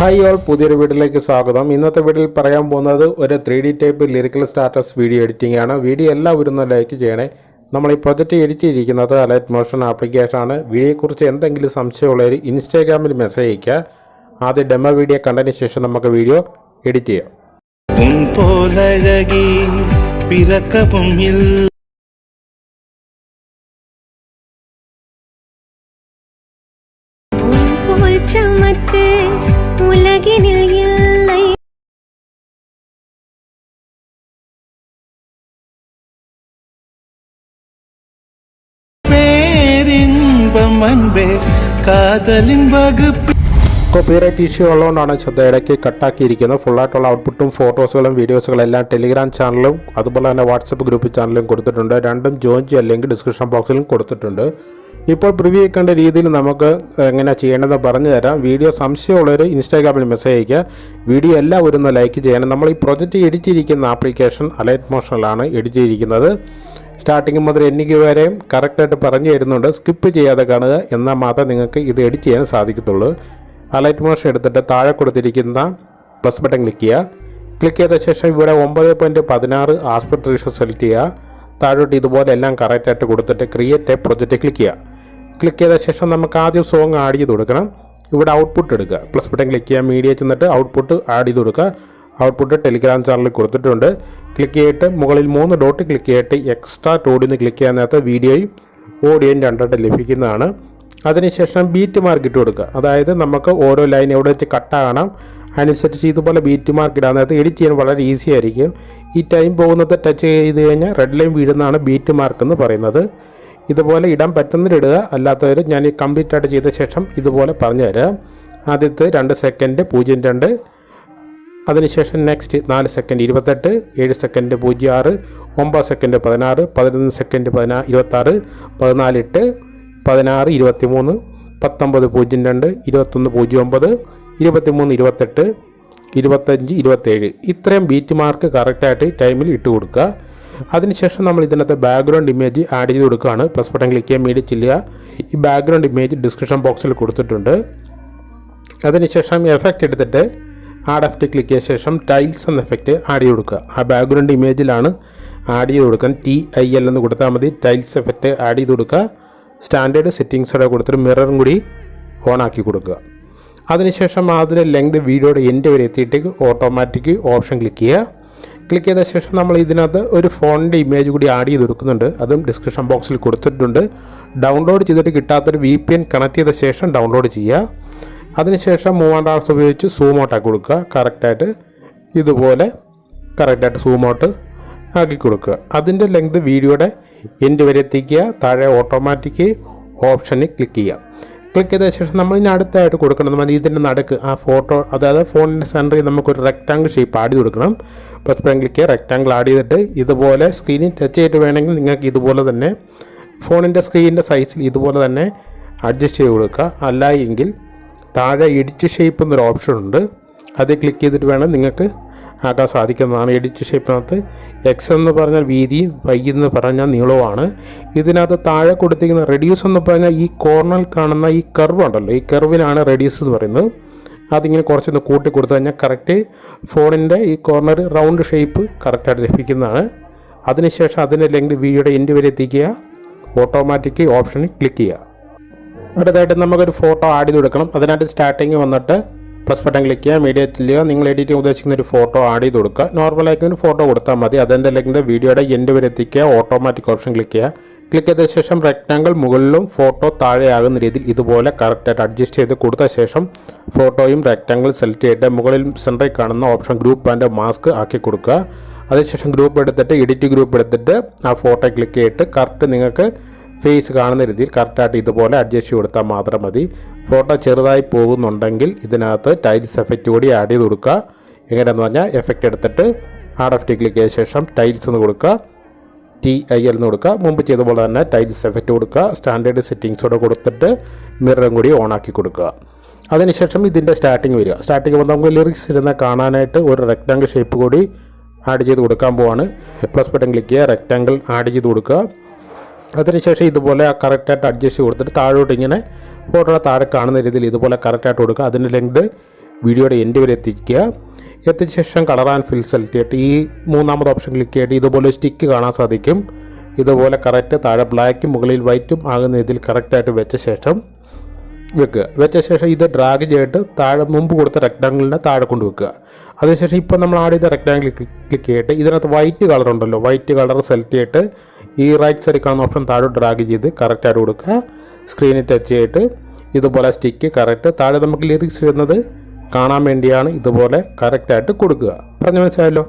Hi all പുതിയൊരു വീഡിയോയിലേക്ക് സ്വാഗതം. ഇന്നത്തെ വീഡിയോയിൽ പറയാൻ പോകുന്നത് ഒരു three D type lyrical status video editing ആണ്. വീഡിയോ എല്ലാവരും ഒന്ന് ലൈക്ക് ചെയ്യണേ. നമ്മൾ ഈ പ്രൊജക്റ്റ് എഡിറ്റ് ചെയ്തിരിക്കുന്നത് അലൈറ്റ് മോഷൻ ആപ്ലിക്കേഷൻ ആണ്. വീഡിയോയെക്കുറിച്ച് എന്തെങ്കിലും സംശയമുള്ളവർ ഇൻസ്റ്റാഗ്രാമിൽ മെസ്സേജ് അയയ്ക്കുക. ആദ്യം ഡെമോ വീഡിയോ കണ്ടതിന് ശേഷം നമുക്ക് വീഡിയോ എഡിറ്റ് ചെയ്യാം. உன் உலகினில் இல்லை பேரின்பம் அன்பே காதலின் வகுப்பு കോപ്പിറൈറ്റ് ഇഷ്യൂ ഉള്ളതുകൊണ്ടാണ് ശ്രദ്ധ ഇടയ്ക്ക് കട്ടാക്കിയിരിക്കുന്നത് ഫുള്ളായിട്ടുള്ള ഔട്ട്പുട്ടും ഫോട്ടോസുകളും വീഡിയോസുകളും എല്ലാം ടെലിഗ്രാം ചാനലും അതുപോലെ തന്നെ വാട്സപ്പ് ഗ്രൂപ്പ് ചാനലും കൊടുത്തിട്ടുണ്ട് രണ്ടും ജോയിൻ ചെയ്യാൻ ലിങ്ക് ഡിസ്ക്രിപ്ഷൻ ബോക്സിലും കൊടുത്തിട്ടുണ്ട് ഇപ്പോൾ പ്രിവ്യൂ ചെയ്യേണ്ട രീതിയിൽ നമുക്ക് എങ്ങനെ ചെയ്യേണ്ടത് പറഞ്ഞു തരാം. വീഡിയോ സംശയമുള്ളവർ ഇൻസ്റ്റാഗ്രാമിൽ മെസ്സേജ് അയക്കുക വീഡിയോ എല്ലാം ഒരു ലൈക്ക് ചെയ്യണം. നമ്മൾ ഈ പ്രൊജക്റ്റ് എഡിറ്റ് ചെയ്തിരിക്കുന്ന ആപ്ലിക്കേഷൻ അലൈറ്റ് മോഷനിലാണ് എഡിറ്റ് ചെയ്തിരിക്കുന്നത്. സ്റ്റാർട്ടിങ് മുതൽ എനിക്ക് വരെയും കറക്റ്റായിട്ട് പറഞ്ഞു തരുന്നുണ്ട്. സ്കിപ്പ് ചെയ്യാതെ കാണുക എന്നാൽ മാത്രമേ നിങ്ങൾക്ക് ഇത് എഡിറ്റ് ചെയ്യാൻ സാധിക്കത്തുള്ളൂ. അലൈറ്റ് മോഷൻ എടുത്തിട്ട് താഴെ കൊടുത്തിരിക്കുന്ന പ്ലസ് ബട്ടൺ ക്ലിക്ക് ചെയ്യുക. ക്ലിക്ക് ചെയ്ത ശേഷം ഇവിടെ ഒമ്പത് പോയിന്റ് പതിനാറ് റേഷ്യോ സെലക്ട് ചെയ്യുക. താഴോട്ട് ഇതുപോലെ എല്ലാം കറക്റ്റായിട്ട് കൊടുത്തിട്ട് ക്രിയേറ്റ് എ പ്രൊജക്റ്റ് ക്ലിക്ക് ചെയ്യുക. ക്ലിക്ക് ചെയ്ത ശേഷം നമുക്ക് ആദ്യം സോങ് ആഡ് ചെയ്ത് കൊടുക്കണം. ഇവിടെ ഔട്ട്പുട്ട് എടുക്കുക. പ്ലസ് ബട്ടൺ ക്ലിക്ക് ചെയ്യുക മീഡിയ ചെന്നിട്ട് ഔട്ട്പുട്ട് ആഡ് ചെയ്ത് കൊടുക്കുക. ഔട്ട്പുട്ട് ടെലിഗ്രാം ചാനലിൽ കൊടുത്തിട്ടുണ്ട്. ക്ലിക്ക് ചെയ്തിട്ട് മുകളിൽ മൂന്ന് ഡോട്ട് ക്ലിക്ക് ചെയ്തിട്ട് എക്സ്ട്രാ ടോഡിന്ന് ക്ലിക്ക് ചെയ്യാൻ നേരത്തെ വീഡിയോയും ഓഡിയോയും രണ്ടായിട്ട് ലഭിക്കുന്നതാണ്. അതിനുശേഷം ബീറ്റ് മാർക്ക് ഇട്ട് കൊടുക്കുക. അതായത് നമുക്ക് ഓരോ ലൈൻ എവിടെ വെച്ച് കട്ടാകണം അനുസരിച്ച് ഇതുപോലെ ബീറ്റ് മാർക്ക് ഇടാൻ നേരത്തെ എഡിറ്റ് ചെയ്യാൻ വളരെ ഈസി ആയിരിക്കും. ഈ ടൈം പോകുന്നത് ടച്ച് ചെയ്ത് കഴിഞ്ഞാൽ റെഡ് ലൈൻ വീഴുന്നതാണ് ബീറ്റ് മാർക്ക് എന്ന് പറയുന്നത്. ഇതുപോലെ ഇടാൻ പറ്റുന്നവരിടുക. അല്ലാത്തവർ ഞാൻ ഈ കംപ്ലീറ്റ് ആയിട്ട് ചെയ്ത ശേഷം ഇതുപോലെ പറഞ്ഞു തരാം ആദ്യത്തെ രണ്ട് സെക്കൻഡ് പൂജ്യം രണ്ട്. അതിനുശേഷം നെക്സ്റ്റ് നാല് സെക്കൻഡ് ഇരുപത്തെട്ട്. ഏഴ് സെക്കൻഡ് പൂജ്യം ആറ്. ഒമ്പത് സെക്കൻഡ് പതിനാറ്. പതിനൊന്ന് സെക്കൻഡ് പതിനാ ഇരുപത്താറ്. പതിനാല് എട്ട്. പതിനാറ് ഇരുപത്തി മൂന്ന് പത്തൊമ്പത് പൂജ്യം രണ്ട്. ഇരുപത്തൊന്ന് പൂജ്യം ഒമ്പത്. ഇരുപത്തിമൂന്ന് ഇരുപത്തെട്ട്. ഇരുപത്തഞ്ച് ഇരുപത്തേഴ്. ഇത്രയും ബീറ്റ് മാർക്ക് കറക്റ്റായിട്ട് ടൈമിൽ ഇട്ട് കൊടുക്കുക അതിനുശേഷം നമ്മൾ ഇതിനകത്ത് ബാക്ക്ഗ്രൗണ്ട് ഇമേജ് ആഡ് ചെയ്ത് കൊടുക്കുകയാണ്. പ്ലസ് ബട്ടൺ ക്ലിക്ക് ചെയ്യാൻ വേണ്ടി ചെല്ലുക. ഈ ബാക്ക്ഗ്രൗണ്ട് ഇമേജ് ഡിസ്ക്രിപ്ഷൻ ബോക്സിൽ കൊടുത്തിട്ടുണ്ട്. അതിനുശേഷം എഫക്റ്റ് എടുത്തിട്ട് ആഡ് എഫക്റ്റ് ക്ലിക്ക് ചെയ്ത ശേഷം ടൈൽസ് എന്ന എഫക്റ്റ് ആഡ് ചെയ്ത് കൊടുക്കുക. ആ ബാക്ക്ഗ്രൗണ്ട് ഇമേജിലാണ് ആഡ് ചെയ്ത് കൊടുക്കാൻ ടി ഐ എൽ എന്ന് കൊടുത്താൽ മതി. ടൈൽസ് എഫക്റ്റ് ആഡ് ചെയ്ത് കൊടുക്കുക. സ്റ്റാൻഡേർഡ് സെറ്റിങ്സോടെ കൊടുത്തിട്ട് മിററും കൂടി ഓൺ ആക്കി കൊടുക്കുക. അതിനുശേഷം അതിന്റെ ലെങ്ത് വീഡിയോയുടെ എൻഡ് വരെ എത്തിയിട്ട് ഓട്ടോമാറ്റിക് ഓപ്ഷൻ ക്ലിക്ക് ചെയ്യുക. ക്ലിക്ക് ചെയ്ത ശേഷം നമ്മൾ ഇതിനകത്ത് ഒരു ഫോണിന്റെ ഇമേജ് കൂടി ആഡ് ചെയ്ത് കൊടുക്കുന്നുണ്ട്. അതും ഡിസ്ക്രിപ്ഷൻ ബോക്സിൽ കൊടുത്തിട്ടുണ്ട്. ഡൗൺലോഡ് ചെയ്തിട്ട് കിട്ടാത്തൊരു വി പി എൻ കണക്ട് ചെയ്ത ശേഷം ഡൗൺലോഡ് ചെയ്യുക. അതിനുശേഷം മൂവാണ്ട് ആർസ് ഉപയോഗിച്ച് സൂം ഔട്ട് ആക്കി കൊടുക്കുക. കറക്റ്റായിട്ട് ഇതുപോലെ കറക്റ്റായിട്ട് സൂം ഔട്ട് ആക്കി കൊടുക്കുക. അതിന്റെ ലെങ്ത് വീഡിയോയുടെ എൻഡ് വരെ എത്തിക്കുക. താഴെ ഓട്ടോമാറ്റിക് ഓപ്ഷനിൽ ക്ലിക്ക് ചെയ്യുക. ക്ലിക്ക് ചെയ്ത ശേഷം നമ്മൾ ഇനി അടുത്തായിട്ട് കൊടുക്കണം. നമ്മൾ ഇതിന്റെ നടുക്ക് ആ ഫോട്ടോ അതായത് ഫോണിന്റെ സെന്ററിൽ നമുക്കൊരു റെക്റ്റാങ്കിൾ ഷേപ്പ് ആഡ് ചെയ്ത് കൊടുക്കണം. പ്ലസ് ബട്ടൺ ക്ലിക്ക് ചെയ്യുക റെക്റ്റാങ്കിൾ ആഡ് ചെയ്തിട്ട് ഇതുപോലെ സ്ക്രീനിൽ ടച്ച് ചെയ്തിട്ട് വേണമെങ്കിൽ നിങ്ങൾക്ക് ഇതുപോലെ തന്നെ ഫോണിന്റെ സ്ക്രീനിന്റെ സൈസിൽ ഇതുപോലെ തന്നെ അഡ്ജസ്റ്റ് ചെയ്ത് കൊടുക്കുക. അല്ല എങ്കിൽ താഴെ എഡിറ്റ് ഷേപ്പ് എന്നൊരു ഓപ്ഷൻ ഉണ്ട്. അത് ക്ലിക്ക് ചെയ്തിട്ട് വേണം നിങ്ങൾക്ക് ആക്കാൻ സാധിക്കുന്നതാണ് എഡിറ്റ് ഷേപ്പിനകത്ത്. എക്സ് എന്ന് പറഞ്ഞാൽ വീതി വൈ എന്ന് പറഞ്ഞാൽ നീളവുമാണ്. ഇതിനകത്ത് താഴെ കൊടുത്തിരിക്കുന്ന റെഡ്യൂസ് എന്ന് പറഞ്ഞാൽ ഈ കോർണറിൽ കാണുന്ന ഈ കർവ് ഉണ്ടല്ലോ. ഈ കർവിനാണ് റെഡ്യൂസ് എന്ന് പറയുന്നത്. അതിങ്ങനെ കുറച്ചൊന്ന് കൂട്ടി കൊടുത്തു കഴിഞ്ഞാൽ കറക്റ്റ് ഫോണിന്റെ ഈ കോർണർ റൗണ്ട് ഷേപ്പ് കറക്റ്റായിട്ട് ലഭിക്കുന്നതാണ്. അതിനുശേഷം അതിന്റെ ലെങ്ത് വീഡിയോയുടെ എൻഡ് വരെ എത്തിക്കുക. ഓട്ടോമാറ്റിക് ഓപ്ഷനിൽ ക്ലിക്ക് ചെയ്യുക. അടുത്തായിട്ട് നമുക്കൊരു ഫോട്ടോ ആഡ് ചെയ്ത് കൊടുക്കണം. അതിനായിട്ട് സ്റ്റാർട്ടിങ് വന്നിട്ട് പ്ലസ് ബട്ടൺ ക്ലിക്ക് ചെയ്യുക മീഡിയത്തിൽ ചെയ്യുക. നിങ്ങൾ എഡിറ്റ് ചെയ്യാൻ ഉദ്ദേശിക്കുന്ന ഒരു ഫോട്ടോ ആഡ് ചെയ്ത് കൊടുക്കുക. നോർമൽ ആയിരിക്കുന്ന ഫോട്ടോ കൊടുത്താൽ മതി. അതിന്റെ അല്ലെങ്കിൽ വീഡിയോയുടെ എൻഡ് വരെ എത്തിക്കുക. ഓട്ടോമാറ്റിക് ഓപ്ഷൻ ക്ലിക്ക് ചെയ്യുക. ക്ലിക്ക് ചെയ്ത ശേഷം റെക്റ്റാങ്കിൾ മുകളിലും ഫോട്ടോ താഴെയാകുന്ന രീതിയിൽ ഇതുപോലെ കറക്റ്റായിട്ട് അഡ്ജസ്റ്റ് ചെയ്ത് കൊടുത്ത ശേഷം ഫോട്ടോയും റെക്റ്റാങ്കിൾ സെലക്ട് ചെയ്തിട്ട് മുകളിൽ സെന്ററിൽ കാണുന്ന ഓപ്ഷൻ ഗ്രൂപ്പ് ആൻഡ് മാസ്ക് ആക്കി കൊടുക്കുക. അതിനുശേഷം ഗ്രൂപ്പ് എടുത്തിട്ട് എഡിറ്റ് ഗ്രൂപ്പ് എടുത്തിട്ട് ആ ഫോട്ടോ ക്ലിക്ക് ചെയ്തിട്ട് കറക്റ്റ് നിങ്ങൾക്ക് ഫേസ് കാണുന്ന രീതിയിൽ കറക്റ്റായിട്ട് ഇതുപോലെ അഡ്ജസ്റ്റ് കൊടുത്താൽ മാത്രം മതി. ഫോട്ടോ ചെറുതായി പോകുന്നുണ്ടെങ്കിൽ ഇതിനകത്ത് ടൈൽസ് എഫക്റ്റ് കൂടി ആഡ് ചെയ്ത് കൊടുക്കുക. എങ്ങനെയാണെന്ന് പറഞ്ഞാൽ എഫക്റ്റ് എടുത്തിട്ട് ആഡ് എഫക്റ്റ് ക്ലിക്ക് ചെയ്ത ശേഷം ടൈൽസ് എന്ന് കൊടുക്കുക. ടി ഐ എൽ എന്ന് കൊടുക്കുക. മുമ്പ് ചെയ്ത പോലെ തന്നെ ടൈൽസ് എഫക്റ്റ് കൊടുക്കുക. സ്റ്റാൻഡേർഡ് സെറ്റിങ്സോടെ കൊടുത്തിട്ട് മിററും കൂടി ഓണാക്കി കൊടുക്കുക. അതിനുശേഷം ഇതിന്റെ സ്റ്റാർട്ടിങ് വരിക. സ്റ്റാർട്ടിങ് വന്നാൽ നമുക്ക് ലിറിക്സ് ഇരുന്ന കാണാനായിട്ട് ഒരു റെക്റ്റാങ്കിൾ ഷേപ്പ് കൂടി ആഡ് ചെയ്ത് കൊടുക്കാൻ പോവാണ്. പ്ലസ് ബട്ടൺ ക്ലിക്ക് ചെയ്യുക. റെക്റ്റാങ്കിൾ ആഡ് ചെയ്ത് കൊടുക്കുക. അതിനുശേഷം ഇതുപോലെ കറക്റ്റായിട്ട് അഡ്ജസ്റ്റ് കൊടുത്തിട്ട് താഴോട്ട് ഇങ്ങനെ ഫോട്ടോയുടെ താഴെ കാണുന്ന രീതിയിൽ ഇതുപോലെ കറക്റ്റായിട്ട് കൊടുക്കുക. അതിന്റെ ലെങ്ത് വീഡിയോയുടെ എൻഡ് വരെ എത്തിക്കുക. എത്തിച്ച ശേഷം കളർ ആൻഡ് ഫിൽ സെലക്ട് ചെയ്തിട്ട് ഈ മൂന്നാമത് ഓപ്ഷൻ ക്ലിക്ക് ചെയ്തിട്ട് ഇതുപോലെ സ്റ്റിക്ക് കാണാൻ സാധിക്കും. ഇതുപോലെ കറക്റ്റ് താഴെ ബ്ലാക്കും മുകളിൽ വൈറ്റും ആകുന്ന രീതിയിൽ കറക്റ്റായിട്ട് വെച്ച ശേഷം വെക്കുക. വെച്ച ശേഷം ഇത് ഡ്രാഗ് ചെയ്തിട്ട് താഴെ മുമ്പ് കൊടുത്ത റെക്ടാങ്കിളിനെ താഴെ കൊണ്ട് വെക്കുക. അതിനുശേഷം ഇപ്പോൾ നമ്മൾ ആഡ് ചെയ്ത റെക്ടാങ്കിൾ ക്ലിക്ക് ചെയ്തിട്ട് ഇതിനകത്ത് വൈറ്റ് കളർ ഉണ്ടല്ലോ. വൈറ്റ് കളർ സെലക്ട് ചെയ്തിട്ട് ഈ റൈറ്റ് സൈഡിൽ കാണുന്ന ഓപ്ഷൻ താഴെ ഡ്രാഗ് ചെയ്ത് കറക്റ്റായിട്ട് കൊടുക്കുക. സ്ക്രീനിൽ ടച്ച് ചെയ്തിട്ട് ഇതുപോലെ സ്റ്റിക്ക് കറക്റ്റ് താഴെ നമുക്ക് ലിറിക്സ് വരുന്നത് കാണാൻ വേണ്ടിയാണ് ഇതുപോലെ കറക്റ്റായിട്ട് കൊടുക്കുക. പറഞ്ഞു മനസ്സിലായല്ലോ?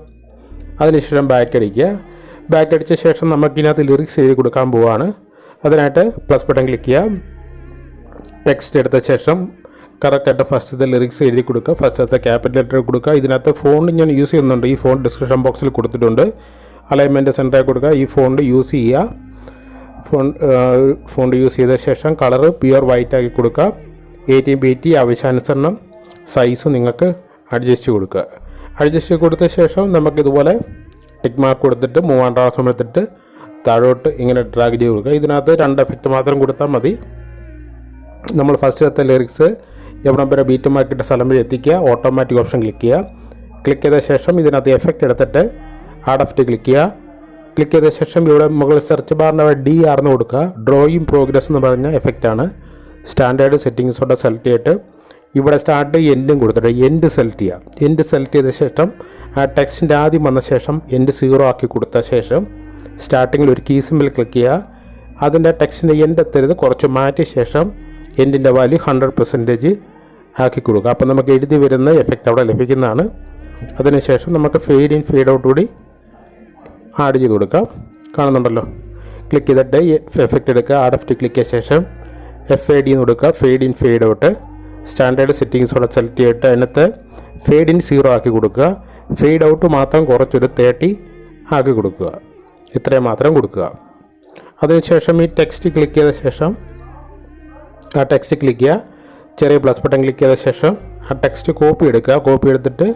അതിനുശേഷം ബാക്ക് അടിക്കുക. ബാക്ക് അടിച്ച ശേഷം നമുക്ക് ഇതിനകത്ത് ലിറിക്സ് എഴുതി കൊടുക്കാൻ പോവുകയാണ് അതിനായിട്ട് പ്ലസ് ബട്ടൺ ക്ലിക്ക് ചെയ്യാം ടെക്സ്റ്റ് എടുത്ത ശേഷം കറക്റ്റായിട്ട് ഫസ്റ്റത്തെ ലിറിക്സ് എഴുതി കൊടുക്കുക. ഫസ്റ്റത്തെ ക്യാപിറ്റൽ ലെറ്റർ കൊടുക്കുക. ഇതിനകത്ത് ഫോൺ ഞാൻ യൂസ് ചെയ്യുന്നുണ്ട്. ഈ ഫോൺ ഡിസ്ക്രിപ്ഷൻ ബോക്സിൽ കൊടുത്തിട്ടുണ്ട്. അലൈൻമെന്റ് സെന്ററിൽ കൊടുക്കുക. ഈ ഫോണ്ട് യൂസ് ചെയ്യുക. ഫോൺ ഫോണ്ട് യൂസ് ചെയ്ത ശേഷം കളറ് പ്യുവർ വൈറ്റ് ആക്കി കൊടുക്കുക. എയ്റ്റി ബി ടി ആവശ്യാനുസരണം സൈസ് നിങ്ങൾക്ക് അഡ്ജസ്റ്റ് കൊടുക്കുക. അഡ്ജസ്റ്റ് കൊടുത്ത ശേഷം നമുക്കിതുപോലെ ടിക് മാർക്ക് കൊടുത്തിട്ട് മൂവാം പ്രാവശ്യം എടുത്തിട്ട് താഴോട്ട് ഇങ്ങനെ ഡ്രാഗ് ചെയ്ത് കൊടുക്കുക. ഇതിനകത്ത് രണ്ട് എഫക്റ്റ് മാത്രം കൊടുത്താൽ മതി. നമ്മൾ ഫസ്റ്റ് ഫസ്റ്റത്തെ ലിറിക്സ് എവിടം വരെ ബീറ്റ് മാർക്കിട്ട സ്ഥലം വരെ എത്തിക്കുക. ഓട്ടോമാറ്റിക് ഓപ്ഷൻ ക്ലിക്ക് ചെയ്യുക. ക്ലിക്ക് ചെയ്ത ശേഷം ഇതിനകത്ത് എഫക്റ്റ് എടുത്തിട്ട് ആഡ് ഓഫ്റ്റ് ക്ലിക്ക് ചെയ്യുക ക്ലിക്ക് ചെയ്ത ശേഷം ഇവിടെ മുകളിൽ സെർച്ച് ബാറിന്റെ അവിടെ ഡി ആർന്ന് കൊടുക്കുക. ഡ്രോയിങ് പ്രോഗ്രസ് എന്ന് പറഞ്ഞ എഫക്റ്റാണ് സ്റ്റാൻഡേർഡ് സെറ്റിങ്സോടെ സെലക്ട് ചെയ്തിട്ട് ഇവിടെ സ്റ്റാർട്ട് എൻഡും കൊടുത്തിട്ട് എൻഡ് സെലക്ട് ചെയ്യുക എൻഡ് സെലക്ട് ചെയ്ത ശേഷം ആ ടെക്സ്റ്റിന്റെ ആദ്യം വന്ന ശേഷം എൻഡ് സീറോ ആക്കി കൊടുത്ത ശേഷം സ്റ്റാർട്ടിങ്ങിൽ ഒരു കീ ക്ലിക്ക് ചെയ്യുക അതിന്റെ ടെക്സ്റ്റിന്റെ എൻഡ് എത്തരുത്. കുറച്ച് മാറ്റിയ ശേഷം എൻഡിന്റെ വാല്യൂ ഹൺഡ്രഡ് പെർസെന്റേജ് ആക്കി കൊടുക്കുക. അപ്പോൾ നമുക്ക് എഴുതി വരുന്ന എഫക്റ്റ് അവിടെ ലഭിക്കുന്നതാണ്. അതിനുശേഷം നമുക്ക് ഫെയ്ഡ് ഇൻ ഫെയ്ഡ് ഔട്ട് കൂടി ആഡ് ചെയ്ത് കൊടുക്കാം. കാണുന്നുണ്ടല്ലോ. ക്ലിക്ക് ചെയ്തിട്ട് എഫക്റ്റ് എടുക്കുക. ആഡ് എഫക്റ്റ് ക്ലിക്ക് ചെയ്ത ശേഷം എഫ് ഐ ഡി എന്ന് കൊടുക്കുക. Fade in fade out standard settings സെറ്റിങ്സോടെ select ചെയ്തിട്ട് അതിനകത്ത് ഫെയ്ഡ് ഇൻ സീറോ ആക്കി കൊടുക്കുക. ഫെയ്ഡ് ഔട്ട് മാത്രം കുറച്ചൊരു തേർട്ടി ആക്കി കൊടുക്കുക. ഇത്രയും മാത്രം കൊടുക്കുക. അതിനുശേഷം ഈ ടെക്സ്റ്റ് ക്ലിക്ക് ചെയ്ത ശേഷം ആ ടെക്സ്റ്റ് ക്ലിക്ക് ചെയ്യുക. ചെറിയ പ്ലസ് ബട്ടൺ ക്ലിക്ക് ചെയ്ത ശേഷം ആ ടെക്സ്റ്റ് കോപ്പി എടുക്കുക. കോപ്പി എടുത്തിട്ട്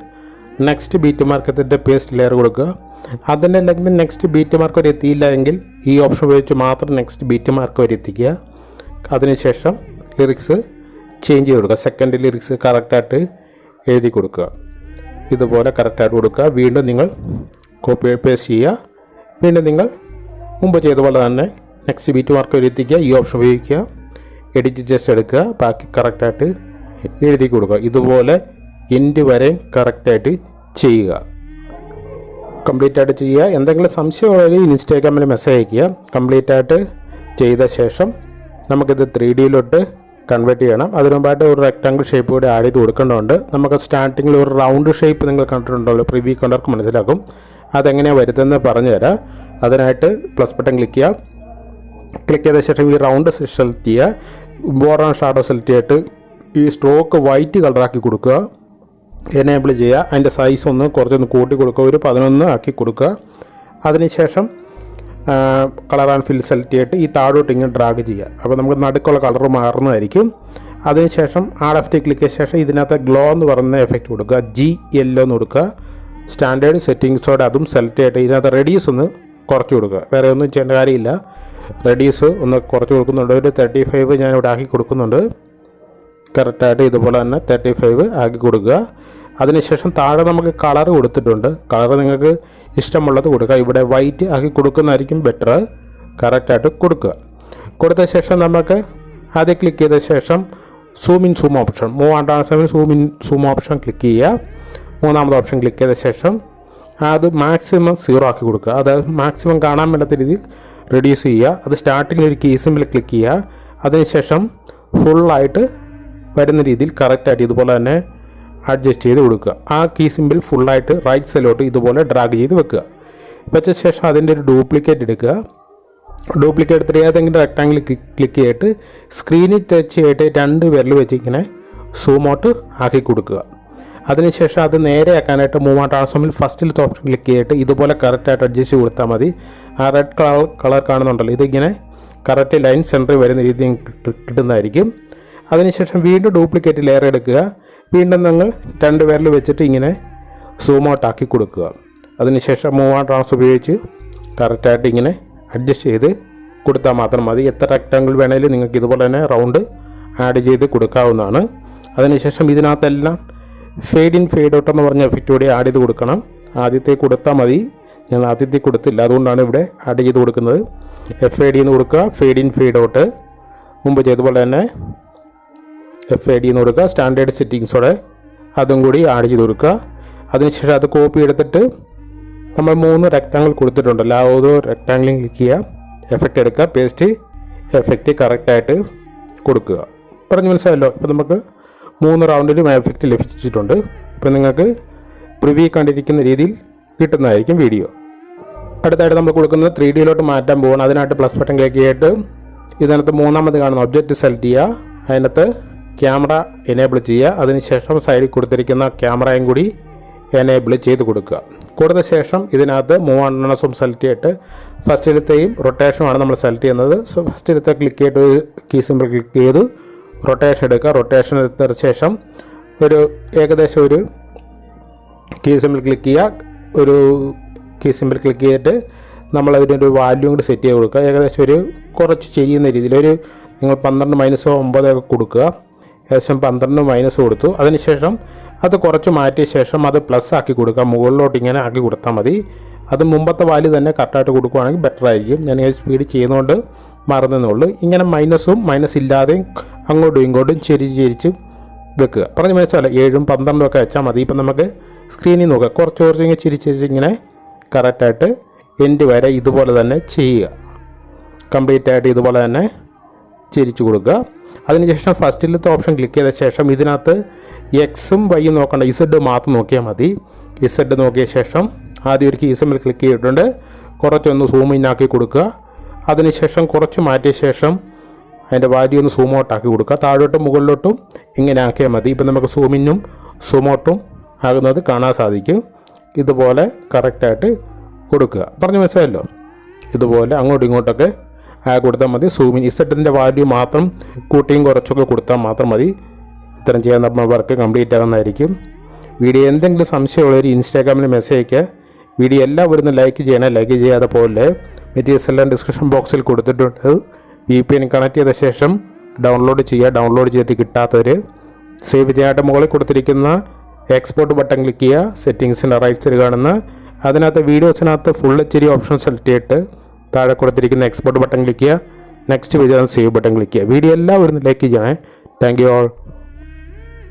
നെക്സ്റ്റ് ബീറ്റ് മാർക്കത്തിന്റെ പേസ്റ്റ് ലെയർ കൊടുക്കുക. അതിന്റെ ലെങ്ത് നെക്സ്റ്റ് ബീറ്റ് മാർക്ക് വരെ എത്തിയില്ലെങ്കിൽ ഈ ഓപ്ഷൻ ഉപയോഗിച്ച് മാത്രം നെക്സ്റ്റ് ബീറ്റ് മാർക്ക് വരെ എത്തിക്കുക. അതിനുശേഷം ലിറിക്സ് ചേഞ്ച് ചെയ്ത് കൊടുക്കുക. സെക്കൻഡ് ലിറിക്സ് കറക്റ്റായിട്ട് എഴുതി കൊടുക്കുക. ഇതുപോലെ കറക്റ്റായിട്ട് കൊടുക്കുക. വീണ്ടും നിങ്ങൾ കോപ്പി പേസ്റ്റ് ചെയ്യുക. വീണ്ടും നിങ്ങൾ മുമ്പ് ചെയ്ത പോലെ തന്നെ നെക്സ്റ്റ് ബീറ്റ് മാർക്ക് വരെ എത്തിക്കുക. ഈ ഓപ്ഷൻ ഉപയോഗിക്കുക. എഡിറ്റ് ടെസ്റ്റ് എടുക്കുക. ബാക്കി കറക്റ്റായിട്ട് എഴുതി കൊടുക്കുക. ഇതുപോലെ എൻഡ് വരെ കറക്റ്റായിട്ട് ചെയ്യുക. കംപ്ലീറ്റ് ആയിട്ട് ചെയ്യുക. എന്തെങ്കിലും സംശയമുള്ളവർ ഇൻസ്റ്റാഗ്രാമിൽ മെസ്സേജ് അയയ്ക്കുക. കംപ്ലീറ്റ് ആയിട്ട് ചെയ്ത ശേഷം നമുക്കിത് ത്രീ ഡിയിലോട്ട് കൺവേർട്ട് ചെയ്യണം. അതിനു മുമ്പായിട്ട് ഒരു റെക്ടാങ്കിൾ ഷേപ്പ് കൂടി ആഡ് ചെയ്ത് കൊടുക്കേണ്ടതുണ്ട്. നമുക്ക് സ്റ്റാർട്ടിങ്ങിൽ ഒരു റൗണ്ട് ഷേപ്പ് നിങ്ങൾ കണ്ടിട്ടുണ്ടല്ലോ പ്രിവ്യൂ കണ്ടവർക്ക് മനസ്സിലാക്കും. അതെങ്ങനെയാണ് വരുത്തുന്നത് പറഞ്ഞു തരാം. അതിനായിട്ട് പ്ലസ് ബട്ടൺ ക്ലിക്ക് ചെയ്യുക. ക്ലിക്ക് ചെയ്ത ശേഷം ഈ റൗണ്ട് സെലക്ട് ചെയ്യുക. ബോർഡർ ഷാഡോ സെലക്ട് ചെയ്തിട്ട് ഈ സ്ട്രോക്ക് വൈറ്റ് കളറാക്കി കൊടുക്കുക. എനേബിൾ ചെയ്യുക. അതിന്റെ സൈസ് ഒന്ന് കുറച്ചൊന്ന് കൂട്ടി കൊടുക്കുക ഒരു പതിനൊന്ന് ആക്കി കൊടുക്കുക. അതിനുശേഷം കളർ ആൻഡ് ഫിൽ സെലക്ട് ചെയ്തിട്ട് ഈ താഴോട്ട് ഇങ്ങനെ ഡ്രാഗ് ചെയ്യുക. അപ്പോൾ നമുക്ക് നടുക്കുള്ള കളർ മാറുന്നതായിരിക്കും. അതിനുശേഷം ആ ലെഫ്റ്റ് ക്ലിക്ക് ചെയ്ത ശേഷം ഇതിനകത്ത് ഗ്ലോ എന്ന് പറയുന്ന എഫക്റ്റ് കൊടുക്കുക. ജി യെല്ലോ എന്ന് കൊടുക്കുക. സ്റ്റാൻഡേർഡ് സെറ്റിങ്സോടെ അതും സെലക്ട് ചെയ്തിട്ട് ഇതിനകത്ത് റെഡ്യൂസ് ഒന്ന് കുറച്ച് കൊടുക്കുക. വേറെ ഒന്നും ചെയ്യേണ്ട കാര്യമില്ല. റെഡ്യൂസ് ഒന്ന് കുറച്ച് കൊടുക്കുന്നുണ്ട്. ഒരു തേർട്ടി ഫൈവ് ഞാൻ ഇവിടെ ആക്കി കൊടുക്കുന്നുണ്ട്. കറക്റ്റായിട്ട് ഇതുപോലെ തന്നെ തേർട്ടി ഫൈവ് ആക്കി കൊടുക്കുക. അതിനുശേഷം താഴെ നമുക്ക് കളർ കൊടുത്തിട്ടുണ്ട്. കളർ നിങ്ങൾക്ക് ഇഷ്ടമുള്ളത് കൊടുക്കുക. ഇവിടെ വൈറ്റ് ആക്കി കൊടുക്കുന്നതായിരിക്കും ബെറ്റർ കറക്റ്റായിട്ട് കൊടുക്കുക. കൊടുത്ത ശേഷം നമുക്ക് ആദ്യം ക്ലിക്ക് ചെയ്ത ശേഷം സൂം ഇൻ സൂം ഓപ്ഷൻ മൂവാണ്ടാം സമയം zoom in zoom option click ചെയ്യുക. മൂന്നാമത് ഓപ്ഷൻ ക്ലിക്ക് ചെയ്ത ശേഷം അത് മാക്സിമം സീറോ ആക്കി കൊടുക്കുക. അതായത് മാക്സിമം കാണാൻ മേലാത്ത രീതിയിൽ റെഡ്യൂസ് ചെയ്യുക. അത് സ്റ്റാർട്ടിങ്ങിൽ ഒരു കീ സിമ്പിൾ ക്ലിക്ക് ചെയ്യുക. അതിനുശേഷം ഫുള്ളായിട്ട് വരുന്ന രീതിയിൽ കറക്റ്റായിട്ട് ഇതുപോലെ തന്നെ അഡ്ജസ്റ്റ് ചെയ്ത് കൊടുക്കുക. ആ കീ സിമ്പിൾ ഫുള്ളായിട്ട് റൈറ്റ് സൈഡിലോട്ട് ഇതുപോലെ ഡ്രാഗ് ചെയ്ത് വെക്കുക. വെച്ച ശേഷം അതിന്റെ ഒരു ഡ്യൂപ്ലിക്കേറ്റ് എടുക്കുക. ഡ്യൂപ്ലിക്കേറ്റ് എടുത്തിട്ട് ഏതെങ്കിലും റെക്ടാങ്കിൾ ക്ലിക്ക് ചെയ്തിട്ട് സ്ക്രീനിൽ ടച്ച് ചെയ്തിട്ട് രണ്ട് വിരൽ വെച്ച് ഇങ്ങനെ ആക്കി കൊടുക്കുക. അതിനുശേഷം അത് നേരെയാക്കാനായിട്ട് മൂവ് ട്രാൻസ്ഫോമിൽ ഫസ്റ്റിലത്തെ ഓപ്ഷൻ ക്ലിക്ക് ചെയ്തിട്ട് ഇതുപോലെ കറക്റ്റായിട്ട് അഡ്ജസ്റ്റ് കൊടുത്താൽ മതി. ആ റെഡ് കളർ കളർ കാണുന്നുണ്ടല്ലോ. ഇതിങ്ങനെ കറക്റ്റ് ലൈൻ സെന്ററിൽ വരുന്ന രീതിയിൽ കിട്ടുന്നതായിരിക്കും. അതിനുശേഷം വീണ്ടും ഡ്യൂപ്ലിക്കേറ്റ് ലെയർ എടുക്കുക. വീണ്ടും നിങ്ങൾ രണ്ട് വിരൽ വെച്ചിട്ട് ഇങ്ങനെ സൂം ഔട്ട് ആക്കി കൊടുക്കുക. അതിനുശേഷം മൂവ് ട്രാൻസ് ഉപയോഗിച്ച് കറക്റ്റായിട്ട് ഇങ്ങനെ അഡ്ജസ്റ്റ് ചെയ്ത് കൊടുത്താൽ മാത്രം മതി. എത്ര റെക്റ്റാങ്കിൾ വേണമെങ്കിലും നിങ്ങൾക്ക് ഇതുപോലെ തന്നെ റൗണ്ട് ആഡ് ചെയ്ത് കൊടുക്കാവുന്നതാണ്. അതിനുശേഷം ഇതിനകത്തെല്ലാം ഫെയ്ഡ് ഇൻ ഫെയ്ഡ് ഔട്ട് എന്ന് പറഞ്ഞ എഫക്റ്റ് കൂടി ആഡ് ചെയ്ത് കൊടുക്കണം. ആദ്യത്തെ കൊടുത്താൽ മതി. ഞാൻ ആദ്യത്തെ കൊടുത്തില്ല. അതുകൊണ്ടാണ് ഇവിടെ ആഡ് ചെയ്ത് കൊടുക്കുന്നത്. എഫ് ഐ ഡി എന്ന് കൊടുക്കുക. ഫെയ്ഡ് ഇൻ ഫെയ്ഡ് ഔട്ട് മുമ്പ് ചെയ്തതുപോലെ തന്നെ എഫ് ഐ ഡി എന്ന് കൊടുക്കുക. സ്റ്റാൻഡേർഡ് സെറ്റിങ്സോടെ അതും കൂടി ആഡ് ചെയ്ത് കൊടുക്കുക. അതിനുശേഷം അത് കോപ്പി എടുത്തിട്ട് നമ്മൾ മൂന്ന് റെക്റ്റാങ്കിൾ കൊടുത്തിട്ടുണ്ടല്ലോ. ആ ഓരോ റെക്റ്റാങ്കിളും ക്ലിക്ക് ചെയ്യുക. എഫക്റ്റ് എടുക്കുക. പേസ്റ്റ് എഫക്റ്റ് കറക്റ്റായിട്ട് കൊടുക്കുക. പറഞ്ഞു മനസ്സിലായല്ലോ? ഇപ്പോൾ നമുക്ക് മൂന്ന് റൗണ്ടിലും എഫക്റ്റ് ലഭിച്ചിട്ടുണ്ട്. ഇപ്പോൾ നിങ്ങൾക്ക് പ്രിവ്യൂ കണ്ടിരിക്കുന്ന രീതിയിൽ കിട്ടുന്നതായിരിക്കും വീഡിയോ അടുത്തായിട്ട് നമ്മൾ കൊടുക്കുന്നത് ത്രീ ഡിയിലോട്ട് മാറ്റാൻ പോകണം അതിനായിട്ട് പ്ലസ് ബട്ടൺ ക്ലിക്ക് ചെയ്തിട്ട് ഇതിനകത്ത് മൂന്നാമത് കാണുന്ന ഒബ്ജക്റ്റ് സെലക്ട് ചെയ്യുക. അതിനകത്ത് ക്യാമറ എനേബിൾ ചെയ്യുക. അതിനുശേഷം സൈഡിൽ കൊടുത്തിരിക്കുന്ന ക്യാമറയും കൂടി എനേബിൾ ചെയ്ത് കൊടുക്കുക. കൊടുത്ത ശേഷം ഇതിനകത്ത് മൂന്നെണ്ണസും സെലക്ട് ചെയ്തിട്ട് ഫസ്റ്റ് ഫസ്റ്റിലത്തെയും റൊട്ടേഷനുമാണ് നമ്മൾ സെലക്ട് ചെയ്യുന്നത്. സോ ഫസ്റ്റ് ഫസ്റ്റിലത്തെ ക്ലിക്ക് ചെയ്തിട്ട് കീ സിമ്പിൾ ക്ലിക്ക് ചെയ്ത് റൊട്ടേഷൻ എടുക്കുക. റൊട്ടേഷൻ എടുത്ത ശേഷം ഒരു ഏകദേശം ഒരു കീ സിമ്പിൾ ക്ലിക്ക് ചെയ്യുക. ഒരു കീ സിമ്പിൾ ക്ലിക്ക് ചെയ്തിട്ട് നമ്മൾ അതിന്റെ ഒരു വാല്യൂ കൂടി സെറ്റ് ചെയ്ത് കൊടുക്കുക. ഏകദേശം ഒരു കുറച്ച് ചെയ്യുന്ന രീതിയിൽ ഒരു നിങ്ങൾ പന്ത്രണ്ട് മൈനസോ ഒമ്പതോ ഒക്കെ കൊടുക്കുക. ഏകദേശം പന്ത്രണ്ട് മൈനസ് കൊടുത്തു. അതിനുശേഷം അത് കുറച്ച് മാറ്റിയ ശേഷം അത് പ്ലസ് ആക്കി കൊടുക്കാം മുകളിലോട്ട് ഇങ്ങനെ ആക്കി കൊടുത്താൽ മതി. അത് മുമ്പത്തെ വാല്യൂ തന്നെ കറക്റ്റായിട്ട് കൊടുക്കുകയാണെങ്കിൽ ബെറ്റർ ആയിരിക്കും. ഞാൻ ഈ സ്പീഡ് ചെയ്യുന്നതുകൊണ്ട് മറന്നേ ഇങ്ങനെ മൈനസും മൈനസ് ഇല്ലാതെയും അങ്ങോട്ടും ഇങ്ങോട്ടും ചെരിച്ച് ചെരിച്ച് വെക്കുക. പറഞ്ഞ മനസ്സിലല്ല ഏഴും പന്ത്രണ്ടും ഒക്കെ വെച്ചാൽ മതി. ഇപ്പം നമുക്ക് സ്ക്രീനിൽ നോക്കുക കുറച്ച് കുറച്ച് ഇങ്ങനെ ചിരിച്ച് ചിരിച്ച് ഇങ്ങനെ കറക്റ്റായിട്ട് എൻഡ് വരെ ഇതുപോലെ തന്നെ ചെയ്യുക. കംപ്ലീറ്റ് ആയിട്ട് ഇതുപോലെ തന്നെ ചിരിച്ചു കൊടുക്കുക. അതിനുശേഷം ഫസ്റ്റിലത്തെ ഓപ്ഷൻ ക്ലിക്ക് ചെയ്ത ശേഷം ഇതിനകത്ത് എക്സും വൈയും നോക്കണ്ട. ഇസഡ് മാത്രം നോക്കിയാൽ മതി. ഇസഡ് നോക്കിയ ശേഷം ആദ്യം ഒരു കീസമ്മിൽ ക്ലിക്ക് ചെയ്തിട്ടുണ്ട്. കുറച്ചൊന്ന് സൂം ഇൻ ആക്കി കൊടുക്കുക. അതിനുശേഷം കുറച്ച് മാറ്റിയ ശേഷം അതിന്റെ വാല്യൂ ഒന്ന് സൂം ഔട്ട് ആക്കി കൊടുക്കുക. താഴോട്ടും മുകളിലോട്ടും ഇങ്ങനെ ആക്കിയാൽ മതി. ഇപ്പം നമുക്ക് സൂമിനും സൂം ആകുന്നത് കാണാൻ സാധിക്കും. ഇതുപോലെ കറക്റ്റായിട്ട് കൊടുക്കുക. പറഞ്ഞു മനസ്സിലായല്ലോ? ഇതുപോലെ അങ്ങോട്ടും ഇങ്ങോട്ടൊക്കെ കൊടുത്താൽ മതി. സൂമിൻ ഇസറ്റിന്റെ വാല്യൂ മാത്രം കൂട്ടിയും കുറച്ചൊക്കെ കൊടുത്താൽ മാത്രം മതി. ഇത്തരം ചെയ്യാൻ നമ്മൾ വർക്ക് കംപ്ലീറ്റ് ആകുന്നതായിരിക്കും. വീഡിയോ എന്തെങ്കിലും സംശയമുള്ളവർ ഇൻസ്റ്റാഗ്രാമിൽ മെസ്സേജ് അയക്കുക വീഡിയോ എല്ലാവരും ലൈക്ക് ചെയ്യണേ. ലൈക്ക് ചെയ്യാതെ പോലെ മെറ്റീരിയൽസ് എല്ലാം ഡിസ്ക്രിപ്ഷൻ ബോക്സിൽ കൊടുത്തിട്ടുണ്ട്. വി പി എൻ കണക്ട് ചെയ്ത ശേഷം ഡൗൺലോഡ് ചെയ്യുക. ഡൗൺലോഡ് ചെയ്തിട്ട് കിട്ടാത്തവർ സേവ് ചെയ്യാനായിട്ട് മുകളിൽ കൊടുത്തിരിക്കുന്ന എക്സ്പോർട്ട് ബട്ടൺ ക്ലിക്ക് ചെയ്യുക. സെറ്റിങ്സിന്റെ റൈറ്റ് സൈഡ് കാണുന്ന അതിനകത്ത് വീഡിയോസിനകത്ത് full H D option select ചെയ്തിട്ട് താഴെ കൊടുത്തിരിക്കുന്ന എക്സ്പോർട്ട് ബട്ടൺ ക്ലിക്ക് ചെയ്യുക next page save button click ചെയ്യുക. വീഡിയോ എല്ലാവരും ലൈക്ക് ചെയ്യണേ. Thank you all